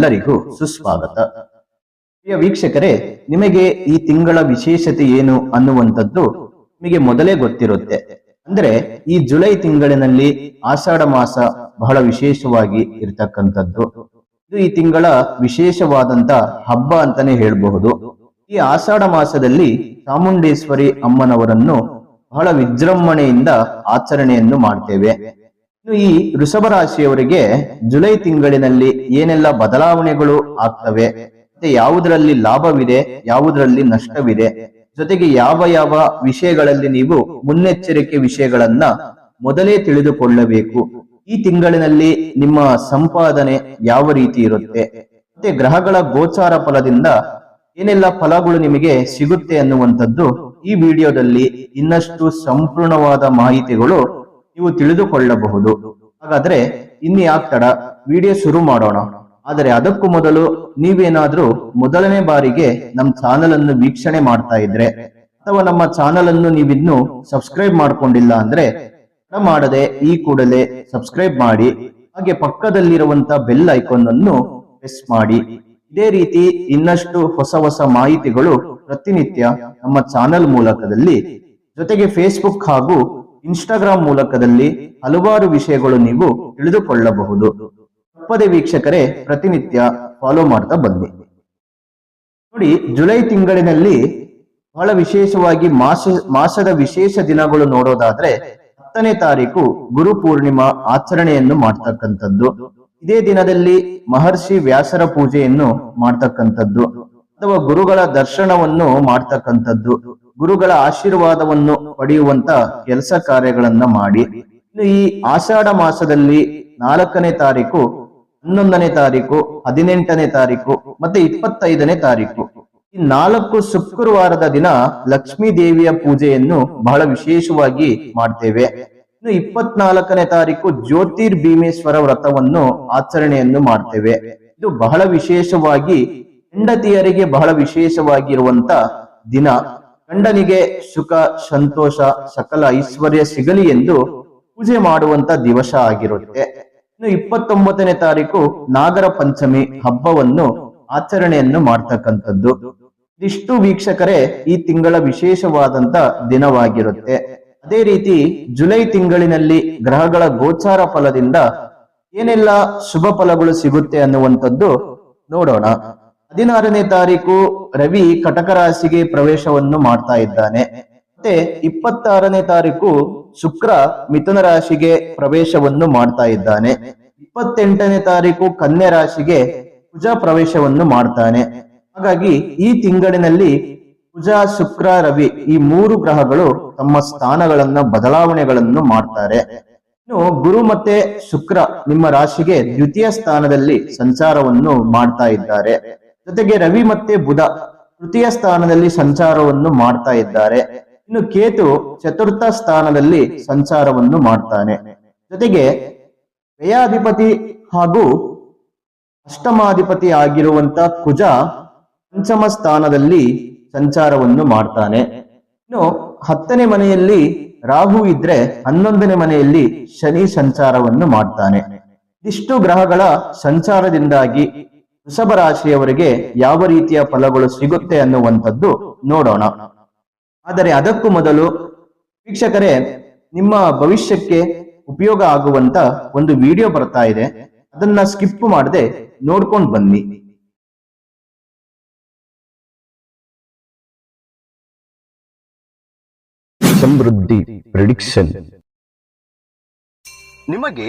ತಮ್ಮೆಲ್ಲರಿಗೂ ಸುಸ್ವಾಗತ. ಪ್ರಿಯ ವೀಕ್ಷಕರೇ, ನಿಮಗೆ ಈ ತಿಂಗಳ ವಿಶೇಷತೆ ಏನು ಅನ್ನುವಂಥದ್ದು ನಿಮಗೆ ಮೊದಲೇ ಗೊತ್ತಿರುತ್ತೆ. ಅಂದ್ರೆ ಈ ಜುಲೈ ತಿಂಗಳಿನಲ್ಲಿ ಆಷಾಢ ಮಾಸ ಬಹಳ ವಿಶೇಷವಾಗಿ ಇರ್ತಕ್ಕಂಥದ್ದು. ಇದು ಈ ತಿಂಗಳ ವಿಶೇಷವಾದಂತ ಹಬ್ಬ ಅಂತಾನೆ ಹೇಳಬಹುದು. ಈ ಆಷಾಢ ಮಾಸದಲ್ಲಿ ಚಾಮುಂಡೇಶ್ವರಿ ಅಮ್ಮನವರನ್ನು ಬಹಳ ವಿಜೃಂಭಣೆಯಿಂದ ಆಚರಣೆಯನ್ನು ಮಾಡ್ತೇವೆ. ಇನ್ನು ಈ ವೃಷಭ ರಾಶಿಯವರಿಗೆ ಜುಲೈ ತಿಂಗಳಿನಲ್ಲಿ ಏನೆಲ್ಲ ಬದಲಾವಣೆಗಳು ಆಗ್ತವೆ, ಮತ್ತೆ ಯಾವುದರಲ್ಲಿ ಲಾಭವಿದೆ, ಯಾವುದರಲ್ಲಿ ನಷ್ಟವಿದೆ, ಜೊತೆಗೆ ಯಾವ ಯಾವ ವಿಷಯಗಳಲ್ಲಿ ನೀವು ಮುನ್ನೆಚ್ಚರಿಕೆ ವಿಷಯಗಳನ್ನ ಮೊದಲೇ ತಿಳಿದುಕೊಳ್ಳಬೇಕು. ಈ ತಿಂಗಳಿನಲ್ಲಿ ನಿಮ್ಮ ಸಂಪಾದನೆ ಯಾವ ರೀತಿ ಇರುತ್ತೆ, ಮತ್ತೆ ಗ್ರಹಗಳ ಗೋಚಾರ ಫಲದಿಂದ ಏನೆಲ್ಲ ಫಲಗಳು ನಿಮಗೆ ಸಿಗುತ್ತೆ ಅನ್ನುವಂಥದ್ದು ಈ ವಿಡಿಯೋದಲ್ಲಿ ಇನ್ನಷ್ಟು ಸಂಪೂರ್ಣವಾದ ಮಾಹಿತಿಗಳು ನೀವು ತಿಳಿದುಕೊಳ್ಳಬಹುದು. ಹಾಗಾದ್ರೆ ಇನ್ನು ಯಾಕ್ತಡ ವಿಡಿಯೋ ಶುರು ಮಾಡೋಣ. ಆದರೆ ಅದಕ್ಕೂ ಮೊದಲು ನೀವೇನಾದ್ರೂ ಮೊದಲನೇ ಬಾರಿಗೆ ನಮ್ಮ ಚಾನೆಲ್ ಅನ್ನು ವೀಕ್ಷಣೆ ಮಾಡ್ತಾ ಇದ್ರೆ, ಅಥವಾ ನಮ್ಮ ಚಾನೆಲ್ ಅನ್ನು ನೀವಿನ್ನು ಸಬ್ಸ್ಕ್ರೈಬ್ ಮಾಡ್ಕೊಂಡಿಲ್ಲ ಅಂದ್ರೆ ಮಾಡದೆ ಈ ಕೂಡಲೇ ಸಬ್ಸ್ಕ್ರೈಬ್ ಮಾಡಿ, ಹಾಗೆ ಪಕ್ಕದಲ್ಲಿರುವಂತ ಬೆಲ್ ಐಕಾನ್ ಅನ್ನು ಪ್ರೆಸ್ ಮಾಡಿ. ಇದೇ ರೀತಿ ಇನ್ನಷ್ಟು ಹೊಸ ಹೊಸ ಮಾಹಿತಿಗಳು ಪ್ರತಿನಿತ್ಯ ನಮ್ಮ ಚಾನೆಲ್ ಮೂಲಕದಲ್ಲಿ, ಜೊತೆಗೆ ಫೇಸ್ಬುಕ್ ಹಾಗೂ ಇನ್ಸ್ಟಾಗ್ರಾಮ್ ಮೂಲಕದಲ್ಲಿ ಹಲವಾರು ವಿಷಯಗಳು ನೀವು ತಿಳಿದುಕೊಳ್ಳಬಹುದು. ತಪ್ಪದೆ ವೀಕ್ಷಕರೇ, ಪ್ರತಿನಿತ್ಯ ಫಾಲೋ ಮಾಡ್ತಾ ಬಂದಿ ನೋಡಿ, ಜುಲೈ ತಿಂಗಳಿನಲ್ಲಿ ಬಹಳ ವಿಶೇಷವಾಗಿ ಮಾಸ, ಮಾಸದ ವಿಶೇಷ ದಿನಗಳು ನೋಡೋದಾದ್ರೆ ಹತ್ತನೇ ತಾರೀಕು ಗುರು ಪೂರ್ಣಿಮಾ ಆಚರಣೆಯನ್ನು ಮಾಡ್ತಕ್ಕಂಥದ್ದು. ಇದೇ ದಿನದಲ್ಲಿ ಮಹರ್ಷಿ ವ್ಯಾಸರ ಪೂಜೆಯನ್ನು ಮಾಡ್ತಕ್ಕಂಥದ್ದು. ಅಥವಾ ಗುರುಗಳ ದರ್ಶನವನ್ನು ಮಾಡ್ತಕ್ಕಂಥದ್ದು. ಗುರುಗಳ ಆಶೀರ್ವಾದವನ್ನು ಪಡೆಯುವಂತ ಕೆಲಸ ಕಾರ್ಯಗಳನ್ನ ಮಾಡಿ. ಇನ್ನು ಈ ಆಷಾಢ ಮಾಸದಲ್ಲಿ ನಾಲ್ಕನೇ ತಾರೀಕು, ಹನ್ನೊಂದನೇ ತಾರೀಕು, ಹದಿನೆಂಟನೇ ತಾರೀಕು ಮತ್ತೆ ಇಪ್ಪತ್ತೈದನೇ ತಾರೀಕು. ಈ ನಾಲ್ಕು ಶುಕ್ರವಾರದ ದಿನ ಲಕ್ಷ್ಮೀ ದೇವಿಯ ಪೂಜೆಯನ್ನು ಬಹಳ ವಿಶೇಷವಾಗಿ ಮಾಡ್ತೇವೆ. ಇನ್ನು ಇಪ್ಪತ್ನಾಲ್ಕನೇ ತಾರೀಕು ಜ್ಯೋತಿರ್ ಭೀಮೇಶ್ವರ ವ್ರತವನ್ನು ಆಚರಣೆಯನ್ನು ಮಾಡ್ತೇವೆ. ಇದು ಬಹಳ ವಿಶೇಷವಾಗಿ ಹೆಂಡತಿಯರಿಗೆ ಬಹಳ ವಿಶೇಷವಾಗಿರುವಂತ ದಿನ. ಗಂಡನಿಗೆ ಸುಖ, ಸಂತೋಷ, ಸಕಲ ಐಶ್ವರ್ಯ ಸಿಗಲಿ ಎಂದು ಪೂಜೆ ಮಾಡುವಂತ ದಿವಸ ಆಗಿರುತ್ತೆ. ಇನ್ನು ಇಪ್ಪತ್ತೊಂಬತ್ತನೇ ತಾರೀಕು ನಾಗರ ಪಂಚಮಿ ಹಬ್ಬವನ್ನು ಆಚರಣೆಯನ್ನು ಮಾಡ್ತಕ್ಕಂಥದ್ದು. ಇದಿಷ್ಟು ವೀಕ್ಷಕರೇ ಈ ತಿಂಗಳ ವಿಶೇಷವಾದಂತ ದಿನವಾಗಿರುತ್ತೆ. ಅದೇ ರೀತಿ ಜುಲೈ ತಿಂಗಳಿನಲ್ಲಿ ಗ್ರಹಗಳ ಗೋಚಾರ ಫಲದಿಂದ ಏನೆಲ್ಲ ಶುಭ ಫಲಗಳು ಸಿಗುತ್ತೆ ಅನ್ನುವಂಥದ್ದು ನೋಡೋಣ. ಹದಿನಾರನೇ ತಾರೀಕು ರವಿ ಕಟಕ ರಾಶಿಗೆ ಪ್ರವೇಶವನ್ನು ಮಾಡ್ತಾ ಇದ್ದಾನೆ. ಮತ್ತೆ ಇಪ್ಪತ್ತಾರನೇ ತಾರೀಕು ಶುಕ್ರ ಮಿಥುನ ರಾಶಿಗೆ ಪ್ರವೇಶವನ್ನು ಮಾಡ್ತಾ ಇದ್ದಾನೆ. ಇಪ್ಪತ್ತೆಂಟನೇ ತಾರೀಕು ಕನ್ಯ ರಾಶಿಗೆ ಕುಜ ಪ್ರವೇಶವನ್ನು ಮಾಡ್ತಾನೆ. ಹಾಗಾಗಿ ಈ ತಿಂಗಳಿನಲ್ಲಿ ಕುಜ ಶುಕ್ರ, ರವಿ ಈ ಮೂರು ಗ್ರಹಗಳು ತಮ್ಮ ಸ್ಥಾನಗಳನ್ನ, ಬದಲಾವಣೆಗಳನ್ನು ಮಾಡ್ತಾರೆ. ಇನ್ನು ಗುರು ಮತ್ತೆ ಶುಕ್ರ ನಿಮ್ಮ ರಾಶಿಗೆ ದ್ವಿತೀಯ ಸ್ಥಾನದಲ್ಲಿ ಸಂಚಾರವನ್ನು ಮಾಡ್ತಾ ಇದ್ದಾರೆ. ಜೊತೆಗೆ ರವಿ ಮತ್ತೆ ಬುಧ ತೃತೀಯ ಸ್ಥಾನದಲ್ಲಿ ಸಂಚಾರವನ್ನು ಮಾಡ್ತಾ ಇದ್ದಾರೆ. ಇನ್ನು ಕೇತು ಚತುರ್ಥ ಸ್ಥಾನದಲ್ಲಿ ಸಂಚಾರವನ್ನು ಮಾಡ್ತಾನೆ. ಜೊತೆಗೆ ವ್ಯಯಾಧಿಪತಿ ಹಾಗೂ ಅಷ್ಟಮಾಧಿಪತಿ ಆಗಿರುವಂತ ಕುಜ ಪಂಚಮ ಸ್ಥಾನದಲ್ಲಿ ಸಂಚಾರವನ್ನು ಮಾಡ್ತಾನೆ. ಇನ್ನು ಹತ್ತನೇ ಮನೆಯಲ್ಲಿ ರಾಹು ಇದ್ರೆ ಹನ್ನೊಂದನೇ ಮನೆಯಲ್ಲಿ ಶನಿ ಸಂಚಾರವನ್ನು ಮಾಡ್ತಾನೆ. ಇಷ್ಟು ಗ್ರಹಗಳ ಸಂಚಾರದಿಂದಾಗಿ ವೃಷಭ ರಾಶಿಯವರಿಗೆ ಯಾವ ರೀತಿಯ ಫಲಗಳು ಸಿಗುತ್ತೆ ಅನ್ನುವಂಥದ್ದು ನೋಡೋಣ. ಆದರೆ ಅದಕ್ಕೂ ಮೊದಲು ವೀಕ್ಷಕರೇ ನಿಮ್ಮ ಭವಿಷ್ಯಕ್ಕೆ ಉಪಯೋಗ ಆಗುವಂತ ಒಂದು ವಿಡಿಯೋ ಬರ್ತಾ ಇದೆ. ಅದನ್ನ ಸ್ಕಿಪ್ ಮಾಡದೆ ನೋಡ್ಕೊಂಡು ಬನ್ನಿ. ಸಮೃದ್ಧಿ ಪ್ರಿಡಿಕ್ಷನ್ ನಿಮಗೆ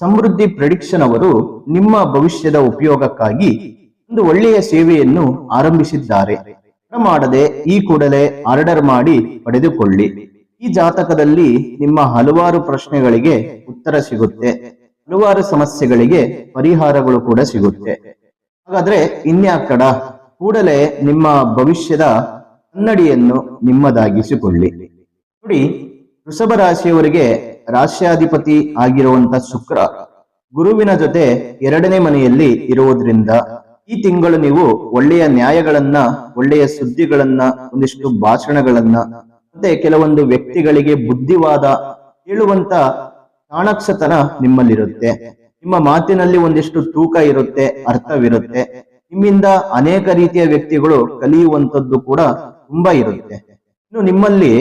ಸಮೃದ್ಧಿ ಪ್ರೆಡಿಕ್ಷನ್ ಅವರು ನಿಮ್ಮ ಭವಿಷ್ಯದ ಉಪಯೋಗಕ್ಕಾಗಿ ಒಂದು ಒಳ್ಳೆಯ ಸೇವೆಯನ್ನು ಆರಂಭಿಸಿದ್ದಾರೆ. ಮಾಡದೆ ಈ ಕೂಡಲೇ ಆರ್ಡರ್ ಮಾಡಿ ಪಡೆದುಕೊಳ್ಳಿ. ಈ ಜಾತಕದಲ್ಲಿ ನಿಮ್ಮ ಹಲವಾರು ಪ್ರಶ್ನೆಗಳಿಗೆ ಉತ್ತರ ಸಿಗುತ್ತೆ. ಹಲವಾರು ಸಮಸ್ಯೆಗಳಿಗೆ ಪರಿಹಾರಗಳು ಕೂಡ ಸಿಗುತ್ತೆ. ಹಾಗಾದ್ರೆ ಇನ್ಯಾಕಡ? ಕೂಡಲೇ ನಿಮ್ಮ ಭವಿಷ್ಯದ ಕನ್ನಡಿಯನ್ನು ನಿಮ್ಮದಾಗಿಸಿಕೊಳ್ಳಿ. ನೋಡಿ, ವೃಷಭ ರಾಶಿಯವರಿಗೆ ರಾಶ್ಯಾಧಿಪತಿ ಆಗಿರುವಂತ ಶುಕ್ರ ಗುರುವಿನ ಜೊತೆ ಎರಡನೇ ಮನೆಯಲ್ಲಿ ಇರುವುದರಿಂದ ಈ ತಿಂಗಳು ನೀವು ಒಳ್ಳೆಯ ನ್ಯಾಯಗಳನ್ನ, ಒಳ್ಳೆಯ ಸುದ್ದಿಗಳನ್ನ, ಒಂದಿಷ್ಟು ಭಾಷಣಗಳನ್ನ ಮತ್ತೆ ಕೆಲವೊಂದು ವ್ಯಕ್ತಿಗಳಿಗೆ ಬುದ್ಧಿವಾದ ಹೇಳುವಂತ ಚಾಣಕ್ಷತನ ನಿಮ್ಮಲ್ಲಿರುತ್ತೆ. ನಿಮ್ಮ ಮಾತಿನಲ್ಲಿ ಒಂದಿಷ್ಟು ತೂಕ ಇರುತ್ತೆ, ಅರ್ಥವಿರುತ್ತೆ. ನಿಮ್ಮಿಂದ ಅನೇಕ ರೀತಿಯ ವ್ಯಕ್ತಿಗಳು ಕಲಿಯುವಂತದ್ದು ಕೂಡ ತುಂಬಾ ಇರುತ್ತೆ. ಇನ್ನು ನಿಮ್ಮಲ್ಲಿ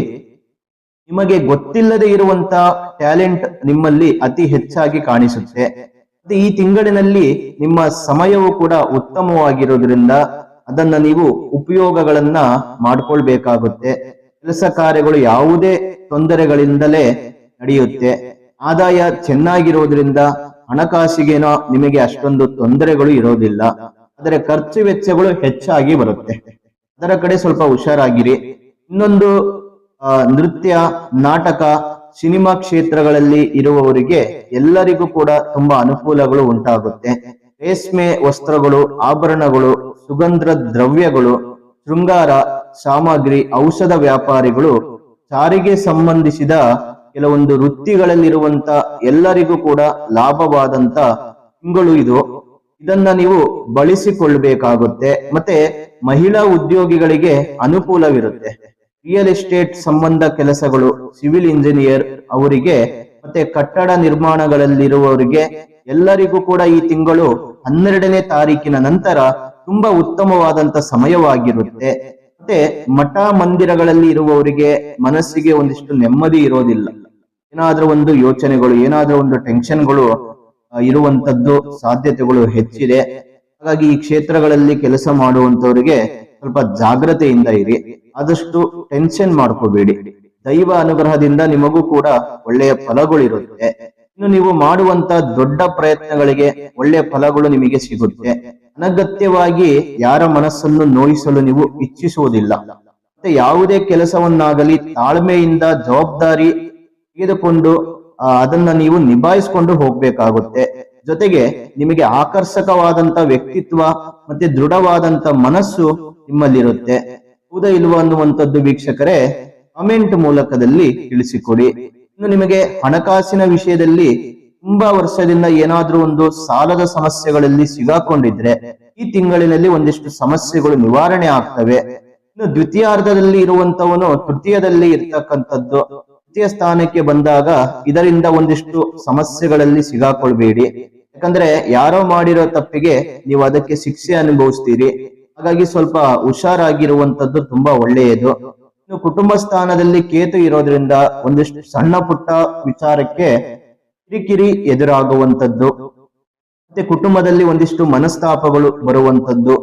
ನಿಮಗೆ ಗೊತ್ತಿಲ್ಲದೆ ಇರುವಂತ ಟ್ಯಾಲೆಂಟ್ ನಿಮ್ಮಲ್ಲಿ ಅತಿ ಹೆಚ್ಚಾಗಿ ಕಾಣಿಸುತ್ತೆ. ಮತ್ತೆ ಈ ತಿಂಗಳಿನಲ್ಲಿ ನಿಮ್ಮ ಸಮಯವು ಕೂಡ ಉತ್ತಮವಾಗಿರೋದ್ರಿಂದ ಅದನ್ನ ನೀವು ಉಪಯೋಗಗಳನ್ನ ಮಾಡ್ಕೊಳ್ಬೇಕಾಗುತ್ತೆ. ಕೆಲಸ ಕಾರ್ಯಗಳು ಯಾವುದೇ ತೊಂದರೆಗಳಿಂದಲೇ ನಡೆಯುತ್ತೆ. ಆದಾಯ ಚೆನ್ನಾಗಿರೋದ್ರಿಂದ ಹಣಕಾಸಿಗೇನೋ ನಿಮಗೆ ಅಷ್ಟೊಂದು ತೊಂದರೆಗಳು ಇರೋದಿಲ್ಲ. ಆದರೆ ಖರ್ಚು ವೆಚ್ಚಗಳು ಹೆಚ್ಚಾಗಿ ಬರುತ್ತೆ. ಅದರ ಕಡೆ ಸ್ವಲ್ಪ ಹುಷಾರಾಗಿರಿ. ಇನ್ನೊಂದು ನೃತ್ಯ, ನಾಟಕ, ಸಿನಿಮಾ ಕ್ಷೇತ್ರಗಳಲ್ಲಿ ಇರುವವರಿಗೆ ಎಲ್ಲರಿಗೂ ಕೂಡ ತುಂಬಾ ಅನುಕೂಲಗಳು ಉಂಟಾಗುತ್ತೆ. ರೇಷ್ಮೆ ವಸ್ತ್ರಗಳು, ಆಭರಣಗಳು, ಸುಗಂಧ ದ್ರವ್ಯಗಳು, ಶೃಂಗಾರ, ಸಾಮಗ್ರಿ, ಔಷಧ ವ್ಯಾಪಾರಿಗಳು ಸಾರಿಗೆ ಸಂಬಂಧಿಸಿದ ಕೆಲವೊಂದು ವೃತ್ತಿಗಳಲ್ಲಿರುವಂತ ಎಲ್ಲರಿಗೂ ಕೂಡ ಲಾಭವಾದಂತ ತಿಂಗಳು ಇದು. ಇದನ್ನ ನೀವು ಬಳಸಿಕೊಳ್ಬೇಕಾಗುತ್ತೆ ಮತ್ತೆ ಮಹಿಳಾ ಉದ್ಯೋಗಿಗಳಿಗೆ ಅನುಕೂಲವಿರುತ್ತೆ. ರಿಯಲ್ ಎಸ್ಟೇಟ್ ಸಂಬಂಧ ಕೆಲಸಗಳು ಸಿವಿಲ್ ಇಂಜಿನಿಯರ್ ಅವರಿಗೆ ಮತ್ತೆ ಕಟ್ಟಡ ನಿರ್ಮಾಣಗಳಲ್ಲಿರುವವರಿಗೆ ಎಲ್ಲರಿಗೂ ಕೂಡ ಈ ತಿಂಗಳು ಹನ್ನೆರಡನೇ ತಾರೀಕಿನ ನಂತರ ತುಂಬಾ ಉತ್ತಮವಾದಂತ ಸಮಯವಾಗಿರುತ್ತೆ. ಮತ್ತೆ ಮಠ ಮಂದಿರಗಳಲ್ಲಿ ಇರುವವರಿಗೆ ಮನಸ್ಸಿಗೆ ಒಂದಿಷ್ಟು ನೆಮ್ಮದಿ ಇರೋದಿಲ್ಲ. ಏನಾದ್ರೂ ಒಂದು ಯೋಚನೆಗಳು, ಏನಾದ್ರೂ ಒಂದು ಟೆನ್ಷನ್ಗಳು ಇರುವಂತದ್ದು ಸಾಧ್ಯತೆಗಳು ಹೆಚ್ಚಿದೆ. ಹಾಗಾಗಿ ಈ ಕ್ಷೇತ್ರಗಳಲ್ಲಿ ಕೆಲಸ ಮಾಡುವಂತವರಿಗೆ ಸ್ವಲ್ಪ ಜಾಗ್ರತೆಯಿಂದ ಇರಿ. ಆದಷ್ಟು ಟೆನ್ಷನ್ ಮಾಡ್ಕೋಬೇಡಿ. ದೈವ ಅನುಗ್ರಹದಿಂದ ನಿಮಗೂ ಕೂಡ ಒಳ್ಳೆಯ ಫಲಗಳಿರುತ್ತೆ. ಇನ್ನು ನೀವು ಮಾಡುವಂತ ದೊಡ್ಡ ಪ್ರಯತ್ನಗಳಿಗೆ ಒಳ್ಳೆಯ ಫಲಗಳು ನಿಮಗೆ ಸಿಗುತ್ತೆ. ಅನಗತ್ಯವಾಗಿ ಯಾರ ಮನಸ್ಸನ್ನು ನೋಯಿಸಲು ನೀವು ಇಚ್ಛಿಸುವುದಿಲ್ಲ. ಮತ್ತೆ ಯಾವುದೇ ಕೆಲಸವನ್ನಾಗಲಿ ತಾಳ್ಮೆಯಿಂದ ಜವಾಬ್ದಾರಿ ತೆಗೆದುಕೊಂಡು ಅದನ್ನ ನೀವು ನಿಭಾಯಿಸಿಕೊಂಡು ಹೋಗ್ಬೇಕಾಗುತ್ತೆ. ಜೊತೆಗೆ ನಿಮಗೆ ಆಕರ್ಷಕವಾದಂತ ವ್ಯಕ್ತಿತ್ವ ಮತ್ತೆ ದೃಢವಾದಂತ ಮನಸ್ಸು ನಿಮ್ಮಲ್ಲಿರುತ್ತೆ. ಹೌದಾ ಇಲ್ವಾ ಅನ್ನುವಂಥದ್ದು ವೀಕ್ಷಕರೇ ಕಮೆಂಟ್ ಮೂಲಕದಲ್ಲಿ ತಿಳಿಸಿಕೊಡಿ. ಇನ್ನು ನಿಮಗೆ ಹಣಕಾಸಿನ ವಿಷಯದಲ್ಲಿ ತುಂಬಾ ವರ್ಷದಿಂದ ಏನಾದ್ರೂ ಒಂದು ಸಾಲದ ಸಮಸ್ಯೆಗಳಲ್ಲಿ ಸಿಗಾಕೊಂಡಿದ್ರೆ, ಈ ತಿಂಗಳಿನಲ್ಲಿ ಒಂದಿಷ್ಟು ಸಮಸ್ಯೆಗಳು ನಿವಾರಣೆ ಆಗ್ತವೆ. ಇನ್ನು ದ್ವಿತೀಯಾರ್ಧದಲ್ಲಿ ಇರುವಂತವನು ತೃತೀಯದಲ್ಲಿ ಇರ್ತಕ್ಕಂಥದ್ದು. ತೃತೀಯ ಸ್ಥಾನಕ್ಕೆ ಬಂದಾಗ ಇದರಿಂದ ಒಂದಿಷ್ಟು ಸಮಸ್ಯೆಗಳಲ್ಲಿ ಸಿಗಾಕೊಳ್ಬೇಡಿ. ಯಾಕಂದ್ರೆ ಯಾರೋ ಮಾಡಿರೋ ತಪ್ಪಿಗೆ ನೀವು ಅದಕ್ಕೆ ಶಿಕ್ಷೆ ಅನುಭವಿಸ್ತೀರಿ. ಹಾಗಾಗಿ ಸ್ವಲ್ಪ ಹುಷಾರಾಗಿರುವಂತದ್ದು ತುಂಬಾ ಒಳ್ಳೆಯದು. ಇನ್ನು ಕುಟುಂಬ ಸ್ಥಾನದಲ್ಲಿ ಕೇತು ಇರೋದ್ರಿಂದ ಒಂದಿಷ್ಟು ಸಣ್ಣ ಪುಟ್ಟ ವಿಚಾರಕ್ಕೆ ಕಿರಿಕಿರಿ ಎದುರಾಗುವಂತದ್ದು ಮತ್ತೆ ಕುಟುಂಬದಲ್ಲಿ ಒಂದಿಷ್ಟು ಮನಸ್ತಾಪಗಳು ಬರುವಂತದ್ದು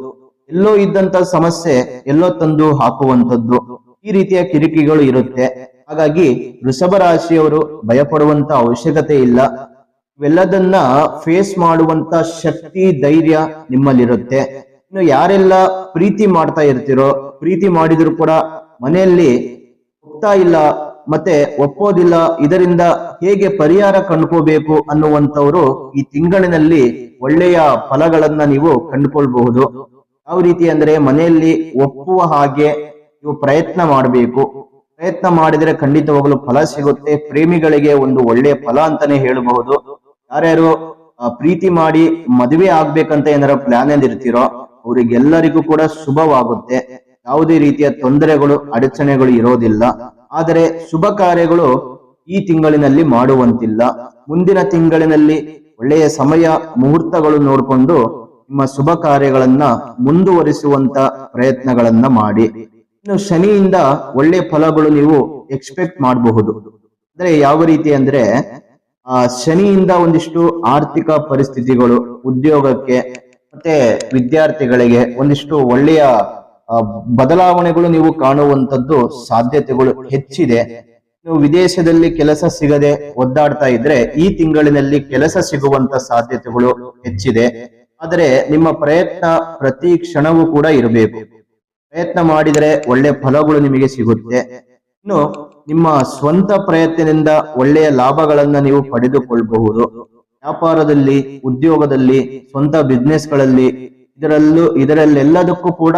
ಎಲ್ಲೋ ಇದ್ದಂತ ಸಮಸ್ಯೆ ಎಲ್ಲೋ ತಂದು ಹಾಕುವಂತದ್ದು ಈ ರೀತಿಯ ಕಿರಿಕಿಗಳು ಇರುತ್ತೆ. ಹಾಗಾಗಿ ವೃಷಭ ರಾಶಿಯವರು ಭಯಪಡುವಂತ ಅವಶ್ಯಕತೆ ಇಲ್ಲ. ಇವೆಲ್ಲದನ್ನ ಫೇಸ್ ಮಾಡುವಂತ ಶಕ್ತಿ, ಧೈರ್ಯ ನಿಮ್ಮಲ್ಲಿರುತ್ತೆ. ಇನ್ನು ಯಾರೆಲ್ಲ ಪ್ರೀತಿ ಮಾಡ್ತಾ ಇರ್ತಿರೋ, ಪ್ರೀತಿ ಮಾಡಿದ್ರು ಕೂಡ ಮನೆಯಲ್ಲಿ ಒಪ್ತಾ ಇಲ್ಲ, ಮತ್ತೆ ಒಪ್ಪೋದಿಲ್ಲ, ಇದರಿಂದ ಹೇಗೆ ಪರಿಹಾರ ಕಂಡುಕೋಬೇಕು ಅನ್ನುವಂಥವ್ರು ಈ ತಿಂಗಳಿನಲ್ಲಿ ಒಳ್ಳೆಯ ಫಲಗಳನ್ನ ನೀವು ಕಂಡುಕೊಳ್ಬಹುದು. ಯಾವ ರೀತಿ ಅಂದ್ರೆ ಮನೆಯಲ್ಲಿ ಒಪ್ಪುವ ಹಾಗೆ ನೀವು ಪ್ರಯತ್ನ ಮಾಡಬೇಕು. ಪ್ರಯತ್ನ ಮಾಡಿದ್ರೆ ಖಂಡಿತವಾಗಲು ಫಲ ಸಿಗುತ್ತೆ, ಪ್ರೇಮಿಗಳಿಗೆ ಒಂದು ಒಳ್ಳೆಯ ಫಲ ಅಂತಾನೆ ಹೇಳಬಹುದು. ಯಾರ್ಯಾರು ಪ್ರೀತಿ ಮಾಡಿ ಮದುವೆ ಆಗ್ಬೇಕಂತ ಏನಾರ ಪ್ಲಾನ್ ಇರ್ತೀರೋ ಅವರಿಗೆಲ್ಲರಿಗೂ ಕೂಡ ಶುಭವಾಗುತ್ತೆ. ಯಾವುದೇ ರೀತಿಯ ತೊಂದರೆಗಳು, ಅಡಚಣೆಗಳು ಇರೋದಿಲ್ಲ. ಆದರೆ ಶುಭ ಕಾರ್ಯಗಳು ಈ ತಿಂಗಳಿನಲ್ಲಿ ಮಾಡುವಂತಿಲ್ಲ. ಮುಂದಿನ ತಿಂಗಳಿನಲ್ಲಿ ಒಳ್ಳೆಯ ಸಮಯ, ಮುಹೂರ್ತಗಳು ನೋಡಿಕೊಂಡು ನಿಮ್ಮ ಶುಭ ಕಾರ್ಯಗಳನ್ನ ಮುಂದುವರಿಸುವಂತ ಪ್ರಯತ್ನಗಳನ್ನ ಮಾಡಿ. ಇನ್ನು ಶನಿಯಿಂದ ಒಳ್ಳೆಯ ಫಲಗಳು ನೀವು ಎಕ್ಸ್ಪೆಕ್ಟ್ ಮಾಡಬಹುದು. ಅಂದ್ರೆ ಯಾವ ರೀತಿ ಅಂದ್ರೆ, ಆ ಶನಿಯಿಂದ ಒಂದಿಷ್ಟು ಆರ್ಥಿಕ ಪರಿಸ್ಥಿತಿಗಳು, ಉದ್ಯೋಗಕ್ಕೆ ಮತ್ತೆ ವಿದ್ಯಾರ್ಥಿಗಳಿಗೆ ಒಂದಿಷ್ಟು ಒಳ್ಳೆಯ ಬದಲಾವಣೆಗಳು ನೀವು ಕಾಣುವಂತದ್ದು ಸಾಧ್ಯತೆಗಳು ಹೆಚ್ಚಿದೆ. ನೀವು ವಿದೇಶದಲ್ಲಿ ಕೆಲಸ ಸಿಗದೆ ಒದ್ದಾಡ್ತಾ ಇದ್ರೆ ಈ ತಿಂಗಳಿನಲ್ಲಿ ಕೆಲಸ ಸಿಗುವಂತ ಸಾಧ್ಯತೆಗಳು ಹೆಚ್ಚಿದೆ. ಆದರೆ ನಿಮ್ಮ ಪ್ರಯತ್ನ ಪ್ರತಿ ಕ್ಷಣವೂ ಕೂಡ ಇರಬೇಕು. ಪ್ರಯತ್ನ ಮಾಡಿದರೆ ಒಳ್ಳೆ ಫಲಗಳು ನಿಮಗೆ ಸಿಗುತ್ತೆ. ಇನ್ನು ನಿಮ್ಮ ಸ್ವಂತ ಪ್ರಯತ್ನದಿಂದ ಒಳ್ಳೆಯ ಲಾಭಗಳನ್ನ ನೀವು ಪಡೆದುಕೊಳ್ಳಬಹುದು ವ್ಯಾಪಾರದಲ್ಲಿ, ಉದ್ಯೋಗದಲ್ಲಿ, ಸ್ವಂತ ಬಿಸ್ನೆಸ್ಗಳಲ್ಲಿ ಇದರಲ್ಲೂ, ಇದರಲ್ಲೆಲ್ಲದಕ್ಕೂ ಕೂಡ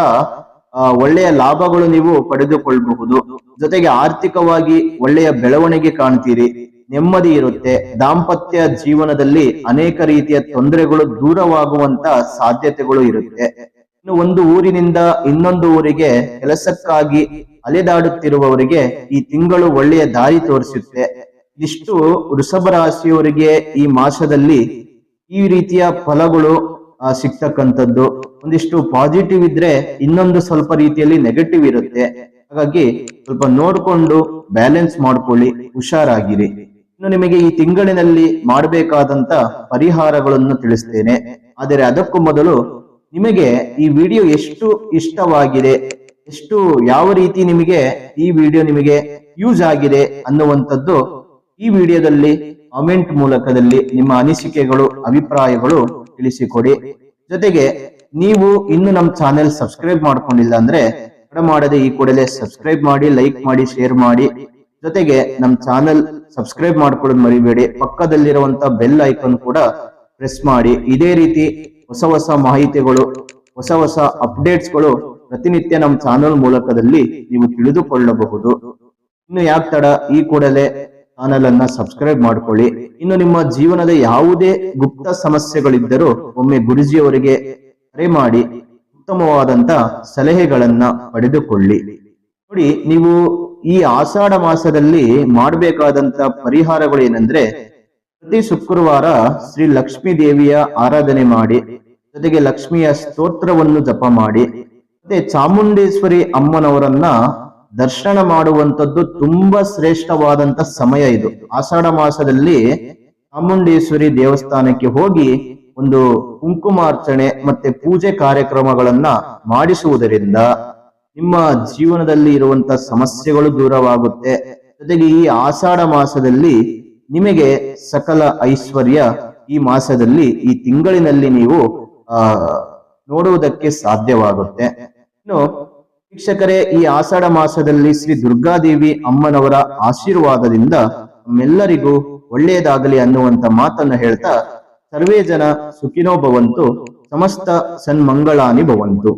ಒಳ್ಳೆಯ ಲಾಭಗಳು ನೀವು ಪಡೆದುಕೊಳ್ಳಬಹುದು ಜೊತೆಗೆ ಆರ್ಥಿಕವಾಗಿ ಒಳ್ಳೆಯ ಬೆಳವಣಿಗೆ ಕಾಣ್ತೀರಿ. ನೆಮ್ಮದಿ ಇರುತ್ತೆ. ದಾಂಪತ್ಯ ಜೀವನದಲ್ಲಿ ಅನೇಕ ರೀತಿಯ ತೊಂದರೆಗಳು ದೂರವಾಗುವಂತ ಸಾಧ್ಯತೆಗಳು ಇರುತ್ತೆ. ಇನ್ನು ಒಂದು ಊರಿನಿಂದ ಇನ್ನೊಂದು ಊರಿಗೆ ಕೆಲಸಕ್ಕಾಗಿ ಅಲೆದಾಡುತ್ತಿರುವವರಿಗೆ ಈ ತಿಂಗಳು ಒಳ್ಳೆಯ ದಾರಿ ತೋರಿಸುತ್ತೆ. ಇದಿಷ್ಟು ವೃಷಭ ರಾಶಿಯವರಿಗೆ ಈ ಮಾಸದಲ್ಲಿ ಈ ರೀತಿಯ ಫಲಗಳು ಸಿಗ್ತಕ್ಕಂಥದ್ದು. ಒಂದಿಷ್ಟು ಪಾಸಿಟಿವ್ ಇದ್ರೆ ಇನ್ನೊಂದು ಸ್ವಲ್ಪ ರೀತಿಯಲ್ಲಿ ನೆಗೆಟಿವ್ ಇರುತ್ತೆ. ಹಾಗಾಗಿ ಸ್ವಲ್ಪ ನೋಡ್ಕೊಂಡು ಬ್ಯಾಲೆನ್ಸ್ ಮಾಡ್ಕೊಳ್ಳಿ, ಹುಷಾರಾಗಿರಿ. ಇನ್ನು ನಿಮಗೆ ಈ ತಿಂಗಳಿನಲ್ಲಿ ಮಾಡಬೇಕಾದಂತ ಪರಿಹಾರಗಳನ್ನು ತಿಳಿಸ್ತೇನೆ. ಆದರೆ ಅದಕ್ಕೂ ಮೊದಲು ನಿಮಗೆ ಈ ವಿಡಿಯೋ ಎಷ್ಟು ಇಷ್ಟವಾಗಿದೆ, ಎಷ್ಟು ಯಾವ ರೀತಿ ನಿಮಗೆ ಈ ವಿಡಿಯೋ ನಿಮಗೆ ಯೂಸ್ ಆಗಿದೆ ಅನ್ನುವಂಥದ್ದು ಈ ವಿಡಿಯೋದಲ್ಲಿ ಕಾಮೆಂಟ್ ಮೂಲಕದಲ್ಲಿ ನಿಮ್ಮ ಅನಿಸಿಕೆಗಳು, ಅಭಿಪ್ರಾಯಗಳು ತಿಳಿಸಿಕೊಡಿ. ಜೊತೆಗೆ, ನೀವು ಇನ್ನು ನಮ್ಮ ಚಾನೆಲ್ ಸಬ್ಸ್ಕ್ರೈಬ್ ಮಾಡ್ಕೊಂಡಿಲ್ಲ ಅಂದ್ರೆ ಮಾಡದೆ ಈ ಕೂಡಲೇ ಸಬ್ಸ್ಕ್ರೈಬ್ ಮಾಡಿ ಲೈಕ್ ಮಾಡಿ ಶೇರ್ ಮಾಡಿ. ಜೊತೆಗೆ, ನಮ್ಮ ಚಾನೆಲ್ ಸಬ್ಸ್ಕ್ರೈಬ್ ಮಾಡ್ಕೊಳ್ಳೋದು ಮರಿಬೇಡಿ. ಪಕ್ಕದಲ್ಲಿರುವಂತ ಬೆಲ್ ಐಕಾನ್ ಕೂಡ ಪ್ರೆಸ್ ಮಾಡಿ. ಇದೇ ರೀತಿ ಹೊಸ ಹೊಸ ಮಾಹಿತಿಗಳು, ಹೊಸ ಹೊಸ ಅಪ್ಡೇಟ್ಸ್ಗಳು ಪ್ರತಿನಿತ್ಯ ನಮ್ಮ ಚಾನೆಲ್ ಮೂಲಕದಲ್ಲಿ ನೀವು ತಿಳಿದುಕೊಳ್ಳಬಹುದು. ಇನ್ನು ಯಾಕೆ ತಡ? ಈ ಕೂಡಲೇ ಚಾನೆಲ್ ಅನ್ನ ಸಬ್ಸ್ಕ್ರೈಬ್ ಮಾಡ್ಕೊಳ್ಳಿ. ಇನ್ನು ನಿಮ್ಮ ಜೀವನದ ಯಾವುದೇ ಗುಪ್ತ ಸಮಸ್ಯೆಗಳಿದ್ದರೂ ಒಮ್ಮೆ ಗುರುಜಿಯವರಿಗೆ ಕರೆ ಮಾಡಿ ಉತ್ತಮವಾದಂತ ಸಲಹೆಗಳನ್ನ ಪಡೆದುಕೊಳ್ಳಿ. ನೋಡಿ, ನೀವು ಈ ಆಷಾಢ ಮಾಸದಲ್ಲಿ ಮಾಡಬೇಕಾದಂತ ಪರಿಹಾರಗಳು ಏನಂದ್ರೆ ಪ್ರತಿ ಶುಕ್ರವಾರ ಶ್ರೀ ಲಕ್ಷ್ಮೀ ದೇವಿಯ ಆರಾಧನೆ ಮಾಡಿ, ಜೊತೆಗೆ ಲಕ್ಷ್ಮಿಯ ಸ್ತೋತ್ರವನ್ನು ಜಪ ಮಾಡಿ, ಮತ್ತೆ ಚಾಮುಂಡೇಶ್ವರಿ ಅಮ್ಮನವರನ್ನ ದರ್ಶನ ಮಾಡುವಂತದ್ದು ತುಂಬಾ ಶ್ರೇಷ್ಠವಾದಂತ ಸಮಯ ಇದು. ಆಷಾಢ ಮಾಸದಲ್ಲಿ ಚಾಮುಂಡೇಶ್ವರಿ ದೇವಸ್ಥಾನಕ್ಕೆ ಹೋಗಿ ಒಂದು ಕುಂಕುಮಾರ್ಚನೆ ಮತ್ತೆ ಪೂಜೆ ಕಾರ್ಯಕ್ರಮಗಳನ್ನ ಮಾಡಿಸುವುದರಿಂದ ನಿಮ್ಮ ಜೀವನದಲ್ಲಿ ಇರುವಂತ ಸಮಸ್ಯೆಗಳು ದೂರವಾಗುತ್ತೆ. ಜೊತೆಗೆ ಈ ಆಷಾಢ ಮಾಸದಲ್ಲಿ ನಿಮಗೆ ಸಕಲ ಐಶ್ವರ್ಯ ಈ ಮಾಸದಲ್ಲಿ ಈ ತಿಂಗಳಿನಲ್ಲಿ ನೀವು, ಆ, ನೋಡುವುದಕ್ಕೆ ಸಾಧ್ಯವಾಗುತ್ತೆ. ಇನ್ನು ವೀಕ್ಷಕರೇ, ಈ ಆಷಾಢ ಮಾಸದಲ್ಲಿ ಶ್ರೀ ದುರ್ಗಾದೇವಿ ಅಮ್ಮನವರ ಆಶೀರ್ವಾದದಿಂದ ನಮ್ಮೆಲ್ಲರಿಗೂ ಒಳ್ಳೆಯದಾಗಲಿ ಅನ್ನುವಂತ ಮಾತನ್ನ ಹೇಳ್ತಾ ಸರ್ವೇ ಜನ ಸುಖಿನೋ ಭವಂತು, ಸಮಸ್ತ ಸನ್ಮಂಗಳಾನಿ ಭವಂತು.